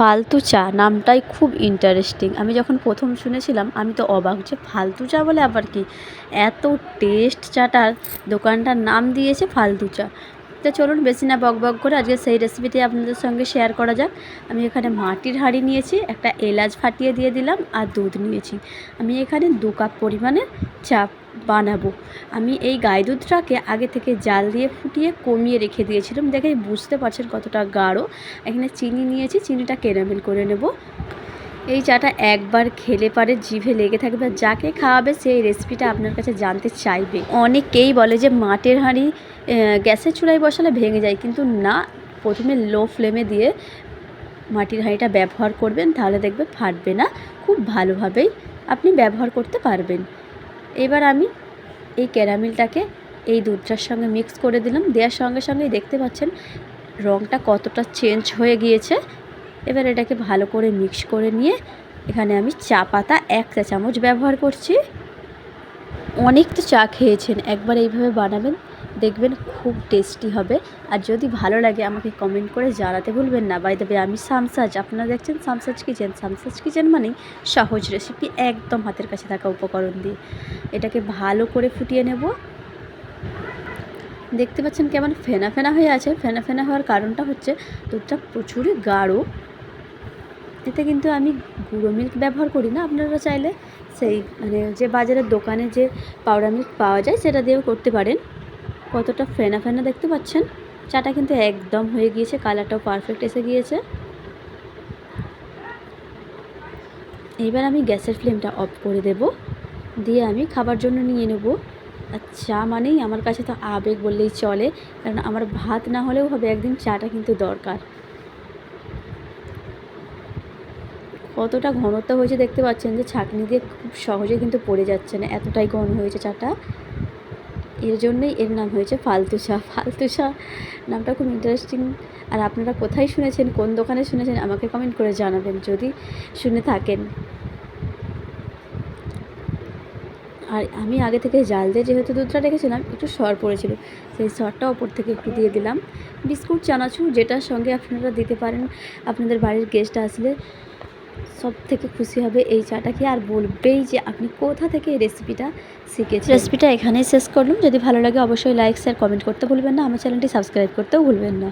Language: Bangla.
ফালতু চা নামটাই খুব ইন্টারেস্টিং আমি যখন প্রথম শুনেছিলাম, আমি তো অবাক যে ফালতু চা বলে আবার কি? এত টেস্ট চাটার দোকানটার নাম দিয়েছে ফালতু চা। তো চলুন বেশি না বক বক করে আজকে সেই রেসিপিটি আপনাদের সঙ্গে শেয়ার করা যাক। আমি এখানে মাটির হাঁড়ি নিয়েছি, একটা এলাচ ফাটিয়ে দিয়ে দিলাম আর দুধ নিয়েছি। আমি এখানে দু কাপ পরিমাণে চা বানাবো। আমি এই গাই দুধটাকে আগে থেকে জাল দিয়ে ফুটিয়ে কমিয়ে রেখে দিয়েছিলাম। দেখে বুঝতে পারছেন কতটা গাঢ়। এখানে চিনি নিয়েছি, চিনিটা ক্যারামেল করে নেব। এই চাটা একবার খেলে পারে, জিভে লেগে থাকবে। যাকে খাওয়াবে সেই রেসিপিটা আপনার কাছে জানতে চাইবে। অনেকেই বলে যে মাটির হাঁড়ি গ্যাসের চুলায় বসালে ভেঙে যায়। কিন্তু না, প্রথমে লো ফ্লেমে দিয়ে মাটির হাঁড়িটা ব্যবহার করবেন, তাহলে দেখবে ফাটবে না। খুব ভালোভাবেই আপনি ব্যবহার করতে পারবেন। এবার আমি এই ক্যারামেলটাকে এই দুধটার সঙ্গে মিক্স করে দিলাম। দেওয়ার সঙ্গে সঙ্গেই দেখতে পাচ্ছেন রঙটা কতটা চেঞ্জ হয়ে গিয়েছে। এবার এটাকে ভালো করে মিক্স করে নিয়ে এখানে আমি চা পাতা এক চা চামচ ব্যবহার করছি। অনেক তো চা খেয়েছেন, একবার এইভাবে বানাবেন। দেখবেন খুব টেস্টি হবে। আর যদি ভালো লাগে আমাকে কমেন্ট করে জানাতে ভুলবেন না। বাই দেবে আমি সামসাজ। আপনারা দেখছেন সামসাজ কিচেন সামসাজ কিচেন মানেই সহজ রেসিপি একদম হাতের কাছে থাকা উপকরণ দিয়ে। এটাকে ভালো করে ফুটিয়ে নেব। দেখতে পাচ্ছেন কেমন ফেনা ফেনা হয়ে আছে। ফেনা ফেনা হওয়ার কারণটা হচ্ছে দুধটা প্রচুরই গাঢ়। এতে কিন্তু আমি গুঁড়ো মিল্ক ব্যবহার করি না। আপনারা চাইলে সেই মানে যে বাজারের দোকানে যে পাউডার মিল্ক পাওয়া যায়, সেটা দিয়েও করতে পারেন। কতটা ফেনা ফেনা দেখতে পাচ্ছেন? চাটা কিন্তু একদম হয়ে গিয়েছে, কালারটাও পারফেক্ট এসে গিয়েছে। এইবার আমি গ্যাসের ফ্লেমটা অফ করে দেব। দিয়ে আমি খাবার জন্য নিয়ে নেব। আর চা মানেই আমার কাছে তো আবেগ বললেই চলে, কারণ আমার ভাত না হলেও হবে একদিন চাটা কিন্তু দরকার। কতটা ঘনত্ব হয়েছে দেখতে পাচ্ছেন যে ছাঁকনি দিয়ে খুব সহজে কিন্তু পড়ে যাচ্ছে না, এতটাই ঘন হয়েছে চাটা। এর জন্যই এর নাম হয়েছে ফালতু চা। ফালতু নামটা খুব ইন্টারেস্টিং আর আপনারা কোথায় শুনেছেন, কোন দোকানে শুনেছেন, আমাকে কমেন্ট করে জানাবেন যদি শুনে থাকেন। আর আমি আগে থেকে জাল দিয়ে যেহেতু দুধটা রেখেছিলাম, একটু সর পড়েছিল, সেই সরটা ওপর থেকে একটু দিয়ে দিলাম। বিস্কুট, চানাচুর, যেটার সঙ্গে আপনারা দিতে পারেন। আপনাদের বাড়ির গেস্ট আসলে সব থেকে খুশি হবে এই চাটা খেয়ে আর বলবেই যে আপনি কোথা থেকে এই রেসিপিটা শিখেছেন? রেসিপিটা এখানেই শেষ করলাম। যদি ভালো লাগে অবশ্যই লাইক শেয়ার কমেন্ট করতে ভুলবেন না। আমার চ্যানেলটি সাবস্ক্রাইব করতেও ভুলবেন না।